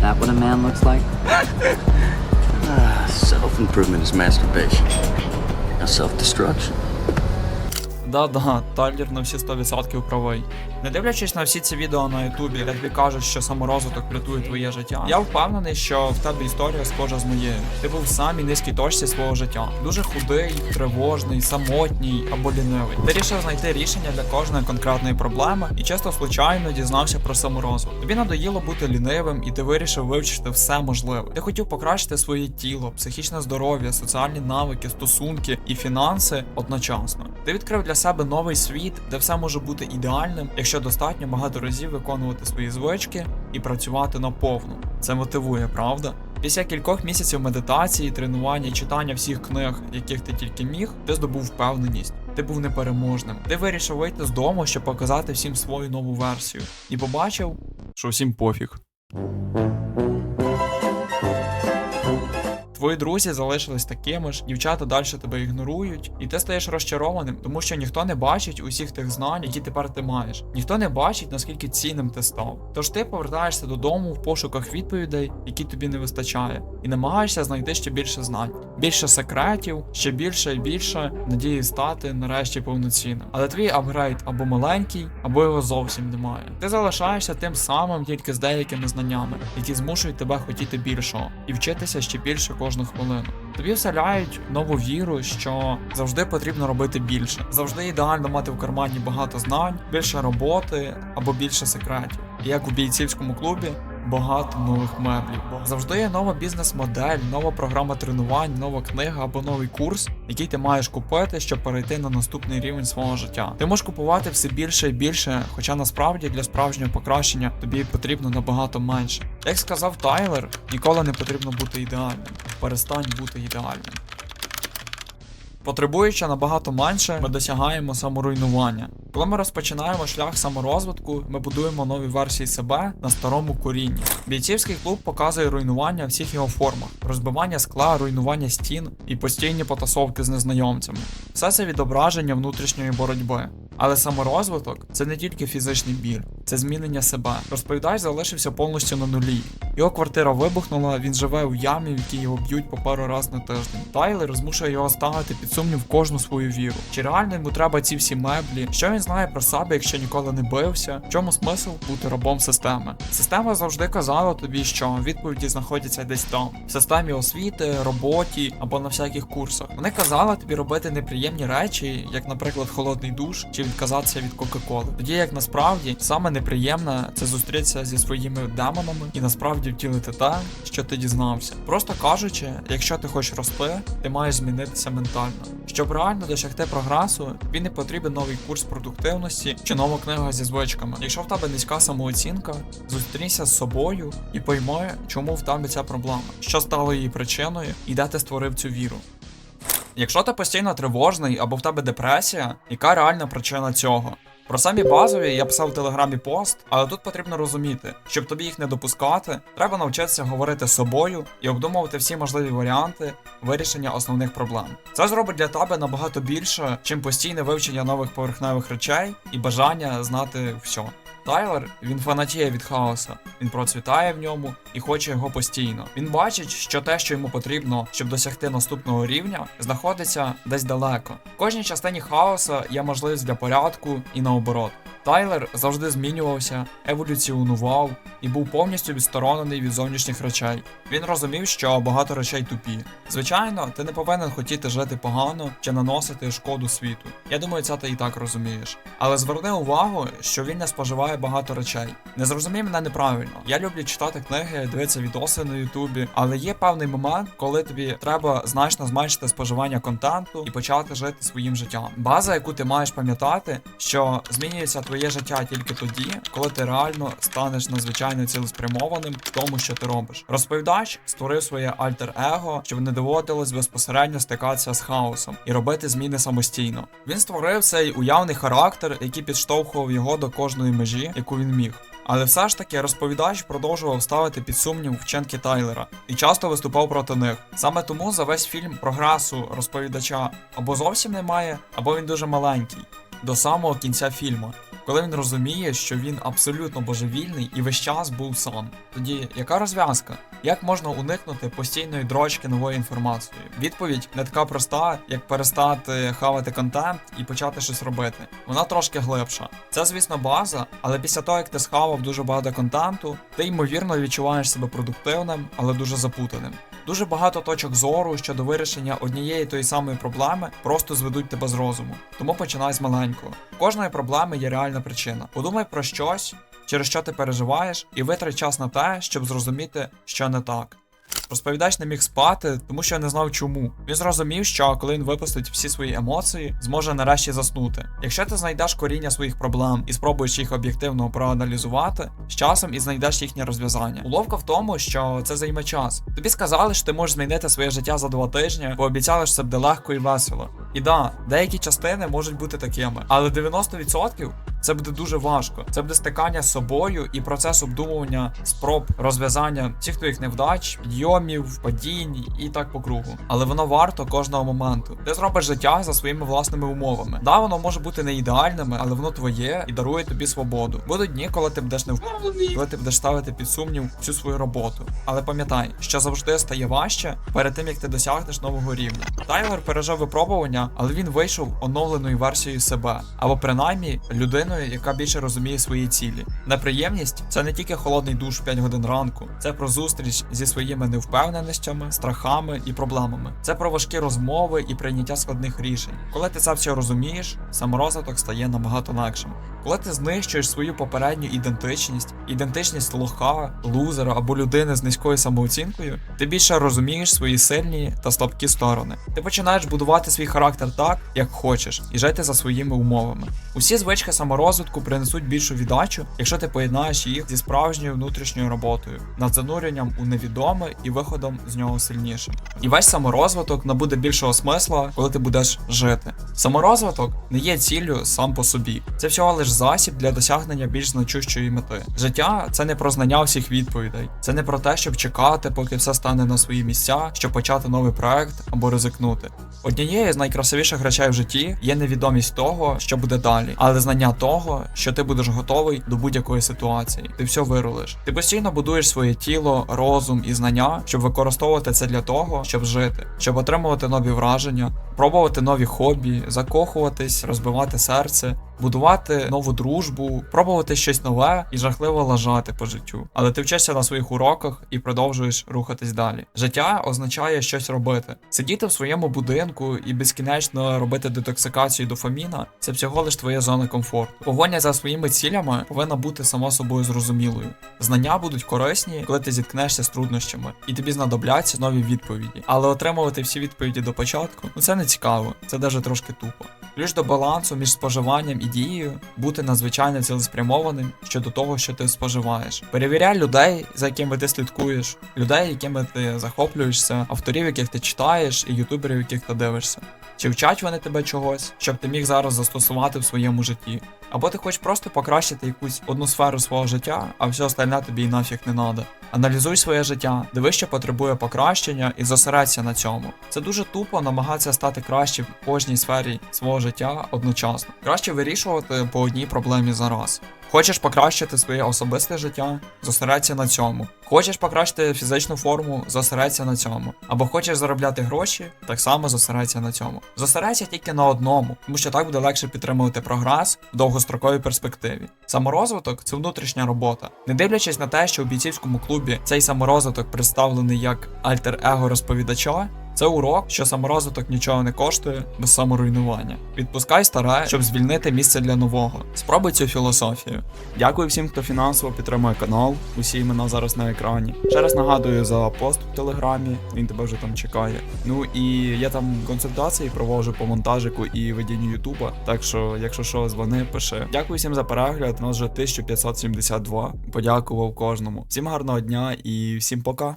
That what a man looks like? Self improvement is masturbation. Now self destruction. Да-да, Тайлер на всі 100% правий. Не дивлячись на всі ці відео на Ютубі, де тобі кажуть, що саморозвиток врятує твоє життя. Я впевнений, що в тебе історія схожа з моєю. Ти був в самій низькій точці свого життя. Дуже худий, тривожний, самотній або лінивий. Ти рішив знайти рішення для кожної конкретної проблеми і часто случайно дізнався про саморозвиток. Тобі надоїло бути лінивим, і ти вирішив вивчити все можливе. Ти хотів покращити своє тіло, психічне здоров'я, соціальні навики, стосунки і фінанси одночасно. Ти відкрив для себе новий світ, де все може бути ідеальним, якщо достатньо багато разів виконувати свої звички і працювати наповну. Це мотивує, правда? Після кількох місяців медитації, тренування і читання всіх книг, яких ти тільки міг, ти здобув впевненість. Ти був непереможним. Ти вирішив вийти з дому, щоб показати всім свою нову версію. І побачив, що всім пофіг. Твої друзі залишились такими ж, дівчата далі тебе ігнорують, і ти стаєш розчарованим, тому що ніхто не бачить усіх тих знань, які тепер ти маєш. Ніхто не бачить, наскільки цінним ти став. Тож ти повертаєшся додому в пошуках відповідей, які тобі не вистачає, і намагаєшся знайти ще більше знань, більше секретів, ще більше і більше надії стати нарешті повноцінним. Але твій апгрейд або маленький, або його зовсім немає. Ти залишаєшся тим самим тільки з деякими знаннями, які змушують тебе хотіти більшого і вчитися ще більше кожну хвилину. Тобі вселяють нову віру, що завжди потрібно робити більше. Завжди ідеально мати в кармані багато знань, більше роботи або більше секретів. Як у бійцівському клубі. Багато нових меблів. Завжди є нова бізнес-модель, нова програма тренувань, нова книга або новий курс, який ти маєш купити, щоб перейти на наступний рівень свого життя. Ти можеш купувати все більше і більше, хоча насправді для справжнього покращення тобі потрібно набагато менше. Як сказав Тайлер, ніколи не потрібно бути ідеальним. Перестань бути ідеальним. Потребуючи набагато менше, ми досягаємо саморуйнування. Коли ми розпочинаємо шлях саморозвитку, ми будуємо нові версії себе на старому корінні. Бійцівський клуб показує руйнування всіх його формах: розбивання скла, руйнування стін і постійні потасовки з незнайомцями. Все це відображення внутрішньої боротьби. Але саморозвиток це не тільки фізичний біль, це змінення себе. Розповідач залишився повністю на нулі. Його квартира вибухнула, він живе у ямі, в якій його б'ють по пару раз на тиждень. Тайлер змушує його ставити під сумнів кожну свою віру. Чи реально йому треба ці всі меблі? Що він знає про себе, якщо ніколи не бився? В чому смисл бути рабом системи? Система завжди казала тобі, що відповіді знаходяться десь там, в системі освіти, роботі або на всяких курсах. Вони казали тобі робити неприємні речі, як, наприклад, холодний душ чи відказатися від Кока-Коли. Тоді як насправді саме неприємне це зустрітися зі своїми демонами і насправді втілити те, що ти дізнався. Просто кажучи, якщо ти хочеш рости, ти маєш змінитися ментально. Щоб реально досягти прогресу, тобі не потрібен новий курс продуктивності чи нова книга зі звичками. Якщо в тебе низька самооцінка, зустрінься з собою і пойми, чому в тебе ця проблема, що стало її причиною, і де ти створив цю віру. Якщо ти постійно тривожний або в тебе депресія, яка реальна причина цього? Про самі базові я писав в телеграмі пост, але тут потрібно розуміти, щоб тобі їх не допускати, треба навчитися говорити з собою і обдумувати всі можливі варіанти вирішення основних проблем. Це зробить для тебе набагато більше, чим постійне вивчення нових поверхневих речей і бажання знати все. Тайлер він фанатіє від хаоса, він процвітає в ньому і хоче його постійно. Він бачить, що те, що йому потрібно, щоб досягти наступного рівня, знаходиться десь далеко. В кожній частині хаоса є можливість для порядку і наоборот. Тайлер завжди змінювався, еволюціонував і був повністю відсторонений від зовнішніх речей. Він розумів, що багато речей тупі. Звичайно, ти не повинен хотіти жити погано чи наносити шкоду світу. Я думаю, це ти і так розумієш. Але зверни увагу, що він не споживає багато речей. Не зрозумій мене неправильно. Я люблю читати книги, дивитися відоси на Ютубі, але є певний момент, коли тобі треба значно зменшити споживання контенту і почати жити своїм життям. База, яку ти маєш пам'ятати, що змінюється твоє життя тільки тоді, коли ти реально станеш надзвичайно цілеспрямованим в тому, що ти робиш. Розповідач створив своє альтер-его, щоб не доводилось безпосередньо стикатися з хаосом і робити зміни самостійно. Він створив цей уявний характер, який підштовхував його до кожної межі, яку він міг. Але все ж таки розповідач продовжував ставити під сумнів вчинки Тайлера і часто виступав проти них. Саме тому за весь фільм прогресу розповідача або зовсім немає, або він дуже маленький. До самого кінця фільму. Коли він розуміє, що він абсолютно божевільний і весь час був сам. Тоді яка розв'язка? Як можна уникнути постійної дрочки новою інформацією? Відповідь не така проста, як перестати хавати контент і почати щось робити. Вона трошки глибша. Це, звісно, база, але після того, як ти схавав дуже багато контенту, ти ймовірно відчуваєш себе продуктивним, але дуже запутаним. Дуже багато точок зору щодо вирішення однієї тої самої проблеми просто зведуть тебе з розуму. Тому починай з маленького. Кожної проблеми є реальна причина. Подумай про щось, через що ти переживаєш, і витрай час на те, щоб зрозуміти, що не так. Розповідач не міг спати, тому що не знав чому. Він зрозумів, що коли він випустить всі свої емоції, зможе нарешті заснути. Якщо ти знайдеш коріння своїх проблем і спробуєш їх об'єктивно проаналізувати, з часом і знайдеш їхнє розв'язання. Уловка в тому, що це займе час. Тобі сказали, що ти можеш змінити своє життя за два тижні, пообіцяли, що це буде легко і весело. І да, деякі частини можуть бути такими, але 90% це буде дуже важко. Це буде стикання з собою і процес обдумування спроб розв'язання всіх твоїх невдач, підйомів, падінь і так по кругу. Але воно варто кожного моменту. Ти зробиш життя за своїми власними умовами. Да, воно може бути не ідеальними, але воно твоє і дарує тобі свободу. Будуть дні, коли ти будеш не коли ти будеш ставити під сумнів всю свою роботу. Але пам'ятай, що завжди стає важче перед тим як ти досягнеш нового рівня. Тайлер пережив випробування, але він вийшов оновленою версією себе, або принаймні людиною, яка більше розуміє свої цілі. Неприємність це не тільки холодний душ в 5 годин ранку, це про зустріч зі своїми невпевненостями, страхами і проблемами. Це про важкі розмови і прийняття складних рішень. Коли ти це все розумієш, саморозвиток стає набагато легшим. Коли ти знищуєш свою попередню ідентичність, ідентичність лоха, лузера або людини з низькою самооцінкою, ти більше розумієш свої сильні та слабкі сторони. Ти починаєш будувати свій характер так, як хочеш, і жити за своїми умовами. Усі звички саморозвитку принесуть більшу віддачу, якщо ти поєднаєш їх зі справжньою внутрішньою роботою, над зануренням у невідоме і виходом з нього сильнішим. І весь саморозвиток набуде більшого смисла, коли ти будеш жити. Саморозвиток не є ціллю сам по собі. Це всього лиш засіб для досягнення більш значущої мети. Життя це не про знання всіх відповідей, це не про те, щоб чекати, поки все стане на свої місця, щоб почати новий проект або ризикнути. Однією з найкрасивіших речей в житті є невідомість того, що буде далі, але знання того, що ти будеш готовий до будь-якої ситуації. Ти все вирулиш. Ти постійно будуєш своє тіло, розум і знання, щоб використовувати це для того, щоб жити, щоб отримувати нові враження, пробувати нові хобі, закохуватись, розбивати серце. Будувати нову дружбу, пробувати щось нове і жахливо лажати по життю. Але ти вчишся на своїх уроках і продовжуєш рухатись далі. Життя означає щось робити. Сидіти в своєму будинку і безкінечно робити детоксикацію дофаміна це всього лиш твоя зона комфорту. Погоня за своїми цілями повинна бути само собою зрозумілою. Знання будуть корисні, коли ти зіткнешся з труднощами, і тобі знадобляться нові відповіді. Але отримувати всі відповіді до початку ну це не цікаво, це навіть трошки тупо. Ключ до балансу між споживанням і дією бути надзвичайно цілеспрямованим щодо того, що ти споживаєш. Перевіряй людей, за якими ти слідкуєш, людей, якими ти захоплюєшся, авторів, яких ти читаєш, і ютуберів, яких ти дивишся. Чи вчать вони тебе чогось, щоб ти міг зараз застосувати в своєму житті? Або ти хочеш просто покращити якусь одну сферу свого життя, а все остальне тобі і нафіг не надо. Аналізуй своє життя, диви, що потребує покращення, і зосередься на цьому. Це дуже тупо намагатися стати краще в кожній сфері свого життя одночасно. Краще вирішувати по одній проблемі за раз. Хочеш покращити своє особисте життя? Зосередься на цьому. Хочеш покращити фізичну форму, зосередься на цьому. Або хочеш заробляти гроші, так само зосередься на цьому. Зосередься тільки на одному, тому що так буде легше підтримувати прогрес в довгостроковій перспективі. Саморозвиток це внутрішня робота. Не дивлячись на те, що у бійцівському клубі цей саморозвиток представлений як альтер-его розповідача. Це урок, що саморозвиток нічого не коштує без саморуйнування. Відпускай старе, щоб звільнити місце для нового. Спробуй цю філософію. Дякую всім, хто фінансово підтримує канал. Усі імена зараз на екрані. Ще раз нагадую за пост в телеграмі, він тебе вже там чекає. Ну і я там консультації проводжу по монтажику і веденню Ютуба. Так що, якщо що, дзвони, пиши. Дякую всім за перегляд. Нас вже 1572. Подякував кожному. Всім гарного дня і всім пока.